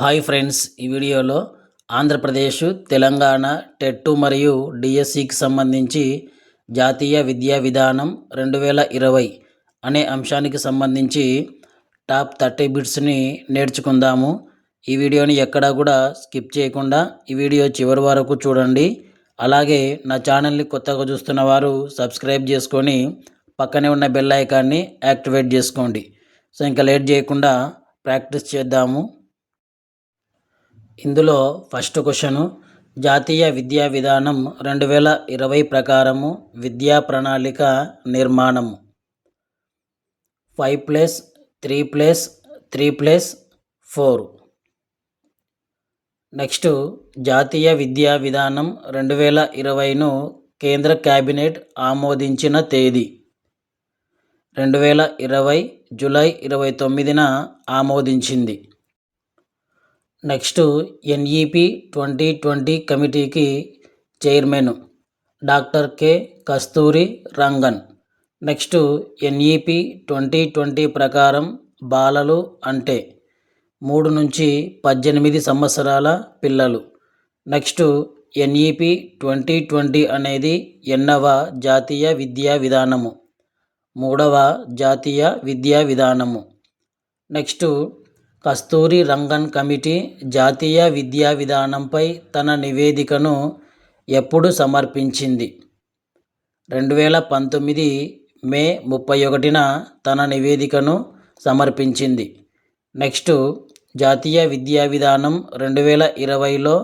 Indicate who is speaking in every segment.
Speaker 1: hi friends ఈ వీడియోలో Andhra Pradesh Telangana TET మరియు డిఎస్సికి సంబంధించి జాతీయ విద్యా విధానం రెండు వేల ఇరవై అనే అంశానికి సంబంధించి టాప్ థర్టీ బిట్స్ని నేర్చుకుందాము ఈ వీడియోని ఎక్కడా కూడా స్కిప్ చేయకుండా ఈ వీడియో చివరి వరకు చూడండి అలాగే నా ఛానల్ని కొత్తగా చూస్తున్న వారు సబ్స్క్రైబ్ చేసుకొని పక్కనే ఉన్న బెల్ ఐకాన్ని యాక్టివేట్ చేసుకోండి సో ఇంకా లేట్ చేయకుండా ప్రాక్టీస్ చేద్దాము ఇందులో ఫస్ట్ క్వశ్చను జాతీయ విద్యా విధానం రెండు వేల ఇరవై ప్రకారము విద్యా ప్రణాళిక నిర్మాణము five plus three plus three plus four next జాతీయ విద్యా విధానం రెండు వేల ఇరవైను కేంద్ర క్యాబినెట్ ఆమోదించిన తేదీ రెండు వేల ఇరవై జూలై ఇరవై తొమ్మిదిన ఆమోదించింది నెక్స్ట్ ఎన్ఈపి ట్వంటీ ట్వంటీ కమిటీకి chairman doctor K Kasturi Rangan next NEP twenty twenty ప్రకారం బాలలు అంటే మూడు నుంచి పద్దెనిమిది సంవత్సరాల పిల్లలు నెక్స్ట్ ఎన్ఈపి ట్వంటీ ట్వంటీ అనేది ఎన్నవ జాతీయ విద్యా విధానము మూడవ జాతీయ విద్యా విధానము నెక్స్ట్ కస్తూరి రంగన్ కమిటీ జాతీయ విద్యా విధానంపై తన నివేదికను ఎప్పుడు సమర్పించింది రెండు వేల పంతొమ్మిది మే ముప్పై ఒకటిన తన నివేదికను సమర్పించింది నెక్స్ట్ జాతీయ విద్యా విధానం రెండు వేల ఇరవైలో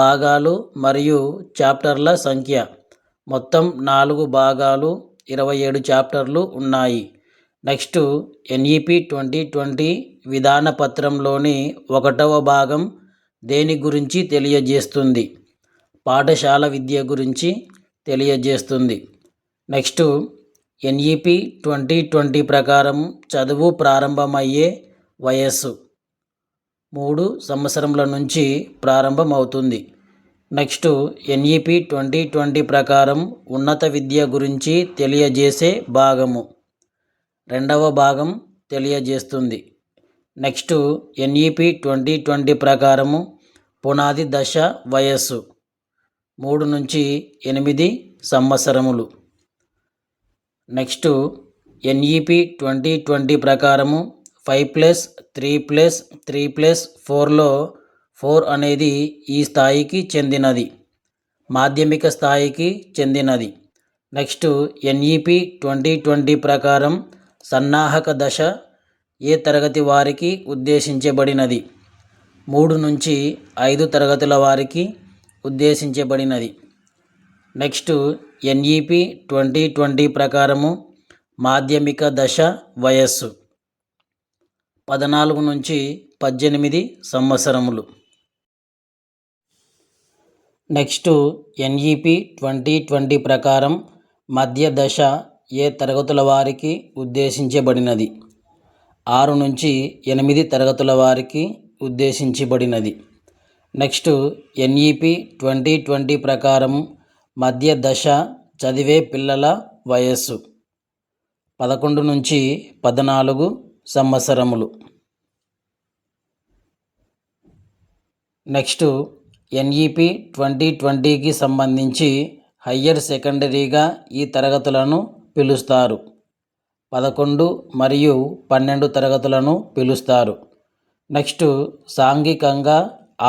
Speaker 1: భాగాలు మరియు చాప్టర్ల సంఖ్య మొత్తం నాలుగు భాగాలు ఇరవై ఏడు చాప్టర్లు ఉన్నాయి నెక్స్ట్ ఎన్ఈపి ట్వంటీ ట్వంటీ విధాన పత్రంలోని ఒకటవ భాగం దేని గురించి తెలియజేస్తుంది పాఠశాల విద్య గురించి తెలియజేస్తుంది నెక్స్ట్ ఎన్ఈపి ట్వంటీ ట్వంటీ ప్రకారం చదువు ప్రారంభమయ్యే వయస్సు మూడు సంవత్సరంల నుంచి ప్రారంభమవుతుంది నెక్స్ట్ ఎన్ఈపి ట్వంటీ ట్వంటీ ప్రకారం ఉన్నత విద్య గురించి తెలియజేసే భాగము రెండవ భాగం తెలియజేస్తుంది నెక్స్ట్ ఎన్ఈపి ట్వంటీ ట్వంటీ ప్రకారము పునాది దశ వయస్సు మూడు నుంచి ఎనిమిది సంవత్సరములు నెక్స్ట్ ఎన్ఈపి ట్వంటీ ట్వంటీ ప్రకారము five plus three plus three plus ఫోర్లో ఫోర్ అనేది ఈ స్థాయికి చెందినది మాధ్యమిక స్థాయికి చెందినది నెక్స్ట్ ఎన్ఈపి ట్వంటీ ట్వంటీ ప్రకారం సన్నాహక దశ ఏ తరగతి వారికి ఉద్దేశించబడినది మూడు నుంచి ఐదు తరగతుల వారికి ఉద్దేశించబడినది నెక్స్ట్ ఎన్ఈపి ట్వంటీ ట్వంటీ ప్రకారము మాధ్యమిక దశ వయస్సు పద్నాలుగు నుంచి పద్దెనిమిది సంవత్సరములు నెక్స్ట్ ఎన్ఈపి ట్వంటీ ట్వంటీ ప్రకారం మధ్య దశ ఏ తరగతుల వారికి ఉద్దేశించబడినది ఆరు నుంచి ఎనిమిది తరగతుల వారికి ఉద్దేశించబడినది నెక్స్ట్ ఎన్ఈపి ట్వంటీ ట్వంటీ ప్రకారం మధ్య దశ చదివే పిల్లల వయస్సు పదకొండు నుంచి పద్నాలుగు సంవత్సరములు నెక్స్ట్ ఎన్ఈపి ట్వంటీ ట్వంటీకి సంబంధించి హయ్యర్ సెకండరీగా ఈ తరగతులను పిలుస్తారు పదకొండు మరియు పన్నెండు తరగతులను పిలుస్తారు నెక్స్ట్ సాంఘికంగా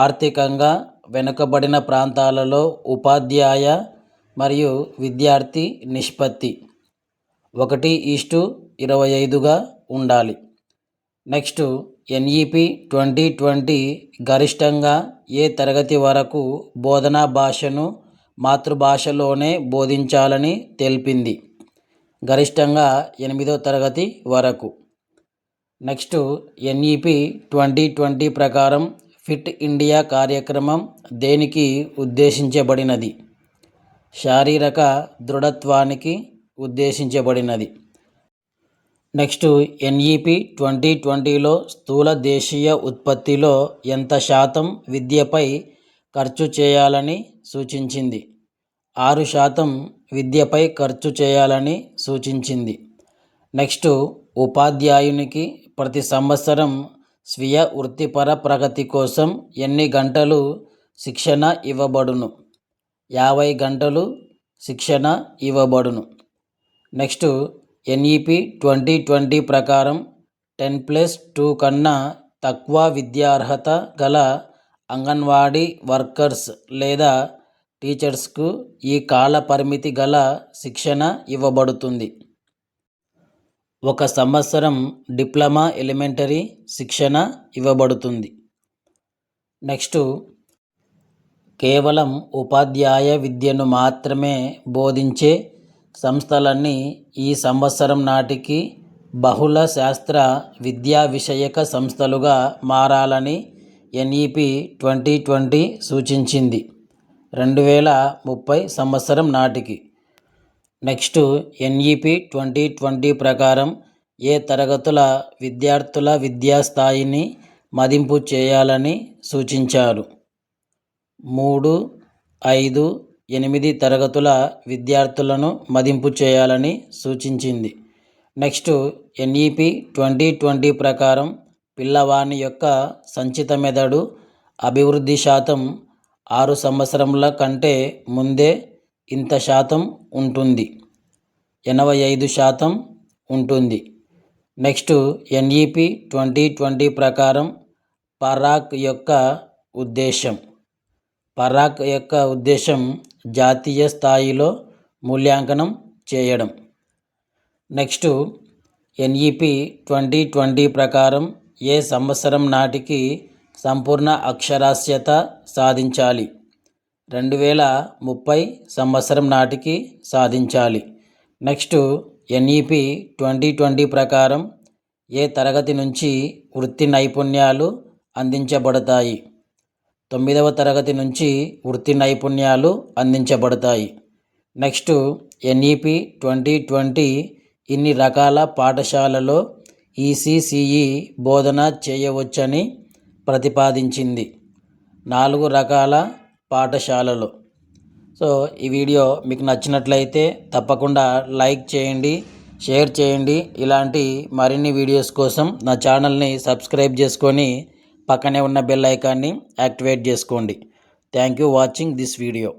Speaker 1: ఆర్థికంగా వెనుకబడిన ప్రాంతాలలో ఉపాధ్యాయ మరియు విద్యార్థి నిష్పత్తి ఒకటి ఈస్టు ఇరవై ఐదుగా ఉండాలి నెక్స్ట్ ఎన్ఈపి ట్వంటీ ట్వంటీ గరిష్టంగా ఏ తరగతి వరకు బోధనా భాషను మాతృభాషలోనే బోధించాలని తెలిపింది గరిష్టంగా ఎనిమిదో తరగతి వరకు నెక్స్ట్ ఎన్ఈపి ట్వంటీ ట్వంటీ ప్రకారం ఫిట్ ఇండియా కార్యక్రమం దేనికి ఉద్దేశించబడినది శారీరక దృఢత్వానికి ఉద్దేశించబడినది నెక్స్ట్ ఎన్ఈపి ట్వంటీ ట్వంటీలో స్థూల దేశీయ ఉత్పత్తిలో ఎంత శాతం విద్యపై ఖర్చు చేయాలని సూచించింది ఆరు శాతం విద్యపై ఖర్చు చేయాలని సూచించింది నెక్స్ట్ ఉపాధ్యాయునికి ప్రతి సంవత్సరం స్వీయ వృత్తిపర ప్రగతి కోసం ఎన్ని గంటలు శిక్షణ ఇవ్వబడును యాభై గంటలు శిక్షణ ఇవ్వబడును నెక్స్ట్ ఎన్ఈపి ట్వంటీ ట్వంటీ ప్రకారం టెన్ ప్లస్ టూ కన్నా తక్కువ విద్యార్హత గల అంగన్వాడీ వర్కర్స్ లేదా టీచర్స్కు ఈ కాల పరిమితి గల శిక్షణ ఇవ్వబడుతుంది ఒక సంవత్సరం డిప్లొమా ఎలిమెంటరీ శిక్షణ ఇవ్వబడుతుంది నెక్స్ట్ కేవలం ఉపాధ్యాయ విద్యను మాత్రమే బోధించే సంస్థలన్నీ ఈ సంవత్సరం నాటికి బహుళ శాస్త్ర విద్యా విషయక సంస్థలుగా మారాలని ఎన్ఈపి ట్వంటీ ట్వంటీ సూచించింది రెండు వేల ముప్పై సంవత్సరం నాటికి నెక్స్ట్ ఎన్ఈపి ట్వంటీ ట్వంటీ ప్రకారం ఏ తరగతుల విద్యార్థుల విద్యా స్థాయిని మదింపు చేయాలని సూచించారు మూడు ఐదు ఎనిమిది తరగతుల విద్యార్థులను మదింపు చేయాలని సూచించింది నెక్స్ట్ ఎన్ఈపి ట్వంటీ ట్వంటీ ప్రకారం పిల్లవాణి యొక్క సంచిత మెదడు అభివృద్ధి శాతం ఆరు సంవత్సరముల కంటే ముందే ఇంత శాతం ఉంటుంది ఎనభై ఐదు శాతం ఉంటుంది నెక్స్ట్ ఎన్ఈపి ట్వంటీ ట్వంటీ ప్రకారం పరాక్ యొక్క ఉద్దేశం పరాక్ యొక్క ఉద్దేశం జాతీయ స్థాయిలో మూల్యాంకనం చేయడం నెక్స్ట్ ఎన్ఈపి ట్వంటీ ట్వంటీ ప్రకారం ఏ సంవత్సరం నాటికి సంపూర్ణ అక్షరాస్యత సాధించాలి రెండు వేల ముప్పై సంవత్సరం నాటికి సాధించాలి నెక్స్ట్ ఎన్ఈపి ట్వంటీ ట్వంటీ ప్రకారం ఏ తరగతి నుంచి వృత్తి నైపుణ్యాలు అందించబడతాయి తొమ్మిదవ తరగతి నుంచి వృత్తి నైపుణ్యాలు అందించబడతాయి నెక్స్ట్ ఎన్ఈపి ట్వంటీ ట్వంటీ ఇన్ని రకాల పాఠశాలలో ఈసీసీఈ బోధన చేయవచ్చని ప్రతిపాదించింది నాలుగు రకాల పాఠశాలలు సో ఈ వీడియో మీకు నచ్చినట్లయితే తప్పకుండా లైక్ చేయండి షేర్ చేయండి ఇలాంటి మరిన్ని వీడియోస్ కోసం నా ఛానల్ని సబ్స్క్రైబ్ చేసుకొని పక్కనే ఉన్న బెల్ ఐకాన్ని యాక్టివేట్ చేసుకోండి thank you watching this video